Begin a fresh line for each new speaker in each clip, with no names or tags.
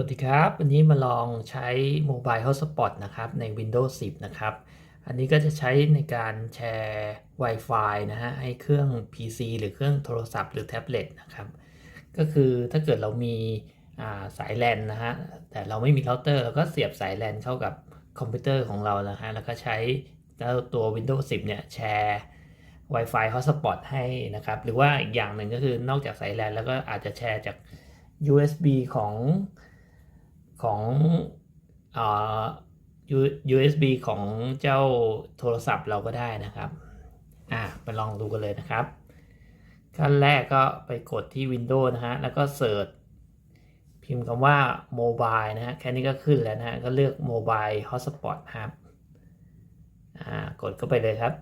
วัสดีครับ วันนี้มาลองใช้ Mobile Hotspot นะครับใน Windows 10 นะครับ อันนี้ก็จะใช้ในการแชร์ Wi-Fi นะฮะให้เครื่อง PC หรือเครื่องโทรศัพท์หรือแท็บเล็ตนะครับ ก็คือถ้าเกิดเรามีาสายแลนนะฮะแต่เราไม่มีเราเตอร์เราก็เสียบสายแลนเข้ากับคอมพิวเตอร์ของเรานะฮะแล้วก็ใช้เจ้าตัว Windows 10 เนี่ยแชร์ Wi-Fi Hotspot ให้นะครับ หรือว่าอีกอย่างหนึ่งก็คือนอกจากสายแลนแล้วก็อาจจะแชร์จาก USB ของ ของเอ่อ U- USB ของเจ้าโทรศัพท์เราก็ได้นะครับ อ่าไปลองดูกันเลยนะครับ ขั้นแรกก็ไปกดที่ Windows นะฮะ แล้วก็เสิร์ชพิมพ์คำว่า Mobile นะฮะ แค่นี้ก็ขึ้นแล้วนะฮะ ก็เลือก Mobile Hotspot ครับ อ่า กดเข้าไปเลยครับ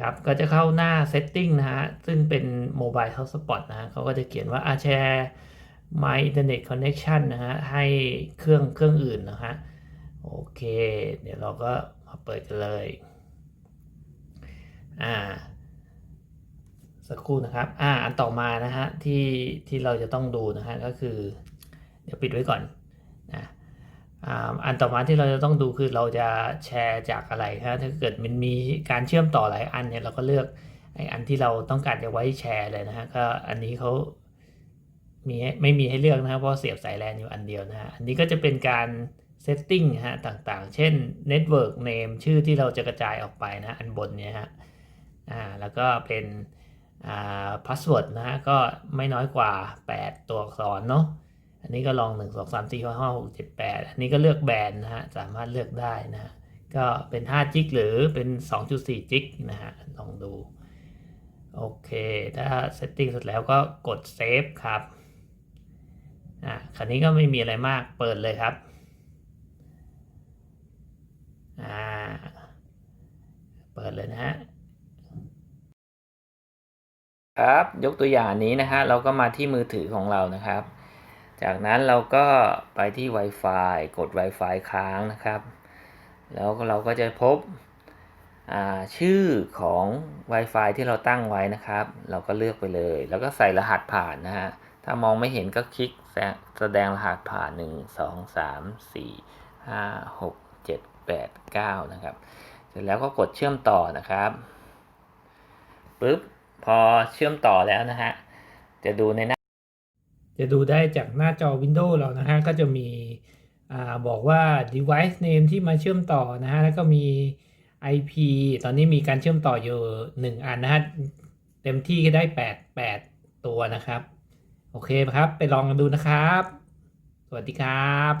ครับ ก็จะเข้าหน้า Setting นะฮะ ซึ่งเป็น Mobile Hotspot นะฮะเขาก็จะเขียนว่าอาแชร์ My Internet Connection นะฮะ ให้เครื่องเครื่องอื่นนะฮะ โอเค เดี๋ยวเราก็มาเปิดกันเลย อ่า สักครู่นะครับ อ่า อันต่อมานะฮะ ที่ที่เราจะต้องดูนะฮะ ก็คือ เดี๋ยวปิดไว้ก่อนนะอ่าอันต่อมาที่เราจะต้องดูคือเราจะแชร์จากอะไรครับถ้าเกิดมันมีการเชื่อมต่อหลายอันเนี่ยเราก็เลือกไออันที่เราต้องการจะไว้แชร์เลยนะฮะก็อันนี้เขา มีไม่มีให้เลือกนะครับเพราะเสียบสายแลนอยู่อันเดียวนะฮะอันนี้ก็จะเป็นการเซตติ้งฮะต่างๆ เช่น Network Name ชื่อที่เราจะกระจายออกไปนะอันบนเนี่ยฮะอ่าแล้วก็เป็นอ่าพาสเวิร์ดนะฮะก็ไม่น้อยกว่า 8 ตัวอักษรเนาะอันนี้ก็ลอง 1 2 3 4 5 5 6 7 8 อันนี้ก็เลือกแบรนด์นะฮะสามารถเลือกได้นะฮะก็เป็น 5 จิกหรือเป็น 2.4 จิกนะฮะลองดู โอเค ถ้าเซตติ้งเสร็จแล้วก็กดเซฟครับ อ่าคราวนี้ก็ไม่มีอะไรมากเปิดเลยครับอ่าเปิดเลยนะฮะครับยกตัวอย่างนี้นะฮะเราก็มาที่มือถือของเรานะครับ จากนั้นเราก็ไปที่ Wi-Fi กด Wi-Fi ค้างนะครับ แล้วเราก็จะพบอ่าชื่อของ Wi-Fi ที่เราตั้งไว้นะครับ เราก็เลือกไปเลย แล้วก็ใส่รหัสผ่านนะฮะ ถ้ามองไม่เห็นก็คลิกแสดงรหัสผ่าน 1 2 3 4 5 6 7 8 9 นะครับ เสร็จแล้วก็กดเชื่อมต่อนะครับปึ๊บพอเชื่อมต่อแล้วนะฮะ จะดูในหน้า จะดูได้จากหน้าจอ Windows เรานะฮะ ก็จะมีอ่าบอกว่า device name ที่มาเชื่อมต่อนะฮะ แล้วก็มี IP ตอนนี้มีการเชื่อมต่ออยู่ 1 อันนะฮะ เต็มที่ก็ได้ 8 8 ตัวนะครับ โอเคครับ ไปลองกันดูนะครับ สวัสดีครับ